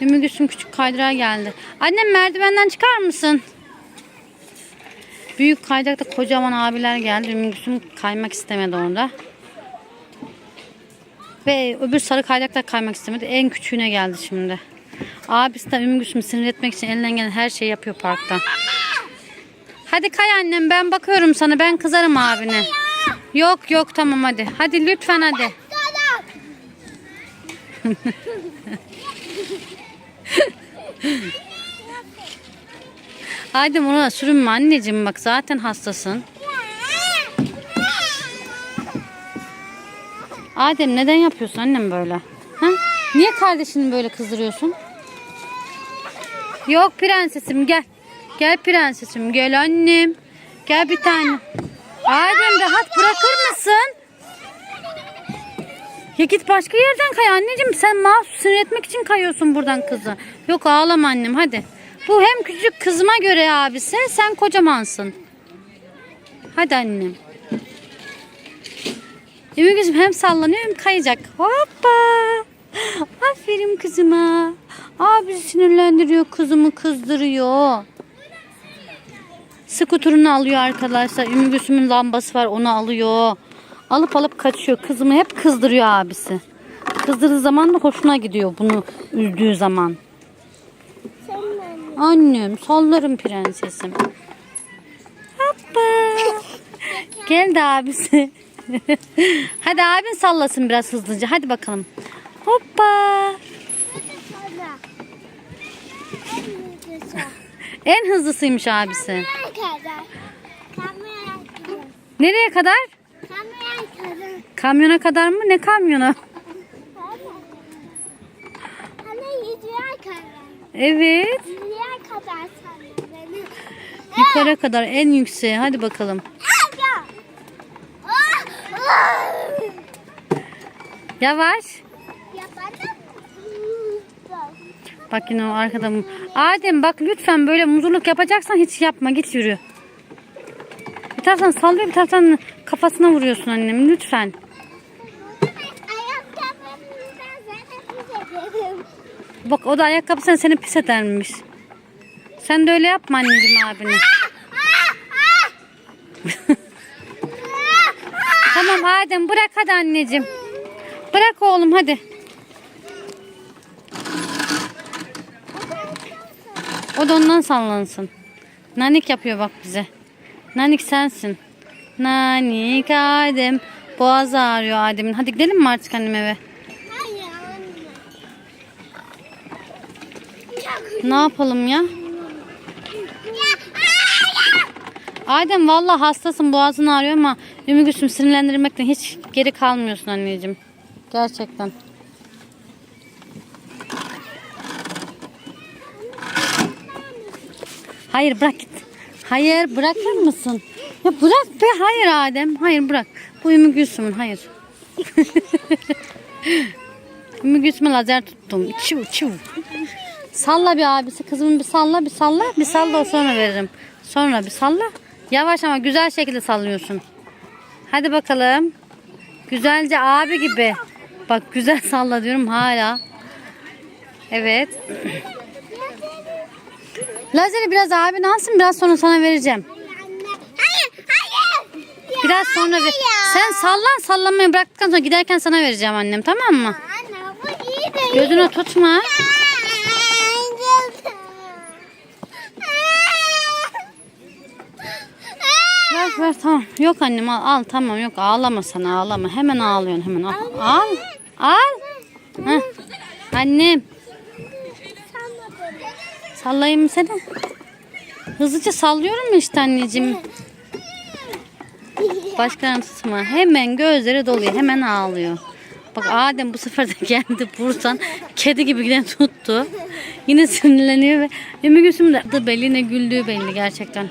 Ümmü Gülsüm küçük kaydırağa geldi. Annem merdivenden çıkar mısın? Büyük kaydırakta kocaman abiler geldi. Ümmü Gülsüm kaymak istemedi orada. Ve öbür sarı kaydırakta kaymak istemedi. En küçüğüne geldi şimdi. Abisi de Ümmü Gülsüm'ü sinir etmek için elinden gelen her şeyi yapıyor parkta. Hadi kay annem ben bakıyorum sana. Ben kızarım abine. Yok yok tamam hadi. Hadi lütfen hadi. Hadi ona sürünme anneciğim bak zaten hastasın. Adem neden yapıyorsun annem böyle? Ha? Niye kardeşini böyle kızdırıyorsun? Yok prensesim gel. Gel prensesim gel annem. Gel bir tane. Adem rahat bırakır mısın? Ya git başka yerden kay anneciğim. Sen mahsus etmek için kayıyorsun buradan kızı. Yok ağlama annem hadi. Bu hem küçük kızıma göre abisi sen kocamansın. Hadi annem. Ümmü hem sallanıyor hem kayacak. Hoppa. Aferin kızıma. Abisi sinirlendiriyor kızımı kızdırıyor. Skuturunu alıyor arkadaşlar. Ümmü lambası var onu alıyor. Alıp alıp kaçıyor. Kızımı hep kızdırıyor abisi. Kızdırdığı zaman da hoşuna gidiyor bunu üzdüğü zaman. Annem sallarım prensesim. Hoppa. Gel de abisi. Hadi abin sallasın biraz hızlıca. Hadi bakalım. Hoppa. En hızlısıymış abisi. Nereye kadar? Kamyona kadar mı? Ne kamyonu? Evet. Yukarı kadar en yükseğe. Hadi bakalım. Yavaş. Bak yine o arkada? Adem bak lütfen böyle muzurluk yapacaksan hiç yapma. Git yürü. Bir taraftan sallıyor bir taraftan kafasına vuruyorsun annem. Lütfen. Bak o da ayakkabısını seni pis edermiş. Sen de öyle yapma anneciğim abine. tamam Adem bırak hadi anneciğim. Bırak oğlum hadi. O da ondan sallansın. Nanik yapıyor bak bize. Nanik sensin. Nanik Adem. Boğaz ağrıyor Adem'in. Hadi gidelim mi artık annem eve? Ne yapalım ya? Adem vallahi hastasın boğazın ağrıyor ama Ümmü Gülsüm sinirlendirmekten hiç geri kalmıyorsun anneciğim. Gerçekten. Hayır bırak git. Hayır bırakır mısın? Ya bırak be hayır Adem. Hayır bırak. Bu Ümmü Gülsüm'ün hayır. Ümmü Gülsüm'e lazer tuttum. Çiv çiv. Salla bir abisi kızımı bir salla bir salla bir salla sonra veririm. Sonra bir salla. Yavaş ama güzel şekilde sallıyorsun. Hadi bakalım. Güzelce abi gibi. Bak güzel salla diyorum hala. Evet. Lazeri biraz abin alsın biraz sonra sana vereceğim. Hayır, hayır. Biraz sonra ver. Sen sallan sallamayı bıraktıktan sonra giderken sana vereceğim annem tamam mı? Anne bu iyi değil. Gözünü tutma. Ver ver tamam. Yok annem al, al tamam yok ağlama sana ağlama. Hemen ağlıyorsun hemen al. Al. Al. Heh. Annem sallayayım seni? Hızlıca sallıyorum işte anneciğim? Başkanım tutma. Hemen gözleri doluyor. Hemen ağlıyor. Bak Adem bu sefer de geldi buradan kedi gibi giden tuttu. Yine sinirleniyor ve Ümmü Gülsüm de belli ne güldüğü belli gerçekten.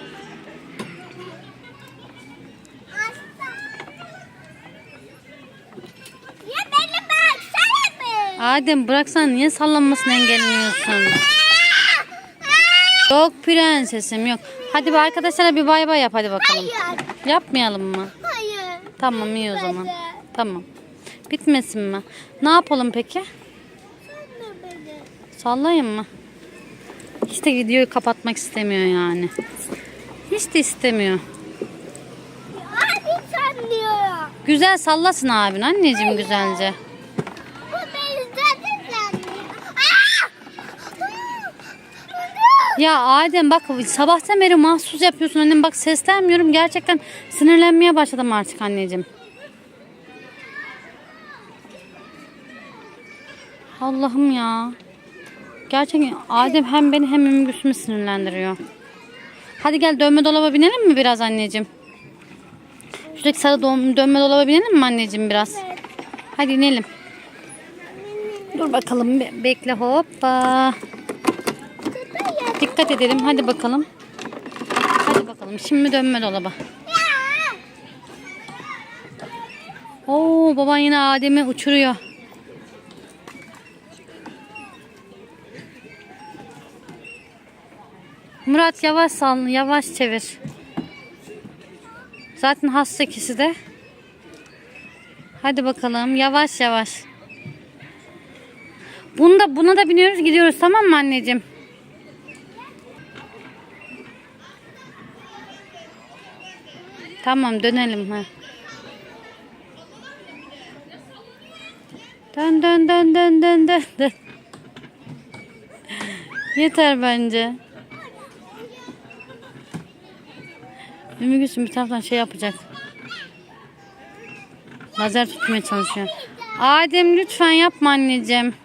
Adem bıraksan niye sallanmasını engelliyorsun? Yok prensesim yok. Hadi bir arkadaşlara bir bay bay yap hadi bakalım. Hayır. Yapmayalım mı? Hayır. Tamam iyi o zaman. Tamam. Bitmesin mi? Ne yapalım peki? De beni Sallayayım mı? Hiç de videoyu kapatmak istemiyor yani. Hiç de istemiyor. Abi sen diyor. Güzel sallasın abin anneciğim güzelce. Bu beni zaten sanmıyor. Aa! Ya Adem bak sabahtan beri mahsus yapıyorsun annem bak seslenmiyorum gerçekten sinirlenmeye başladım artık anneciğim. Allah'ım ya. Gerçekten Adem hem beni hem Ümmügülsüm'ü sinirlendiriyor. Hadi gel dönme dolaba binelim mi biraz anneciğim? Şuradaki sarı dön- dönme dolaba binelim mi anneciğim biraz? Hadi inelim. Dur bakalım be- bekle hoppa. Dikkat edelim. Hadi bakalım. Hadi bakalım. Şimdi dönme dolaba. Oo baban yine Adem'i uçuruyor. Murat yavaş sal, yavaş çevir. Zaten hasta ikisi de. Hadi bakalım yavaş yavaş. Bunda buna da biniyoruz gidiyoruz tamam mı anneciğim? Tamam dönelim ha. Dön dön dön dön dön dön. Yeter bence. Ümmü bir taraftan şey yapacak. Lazer tutmaya çalışıyor. Adem lütfen yapma anneciğim.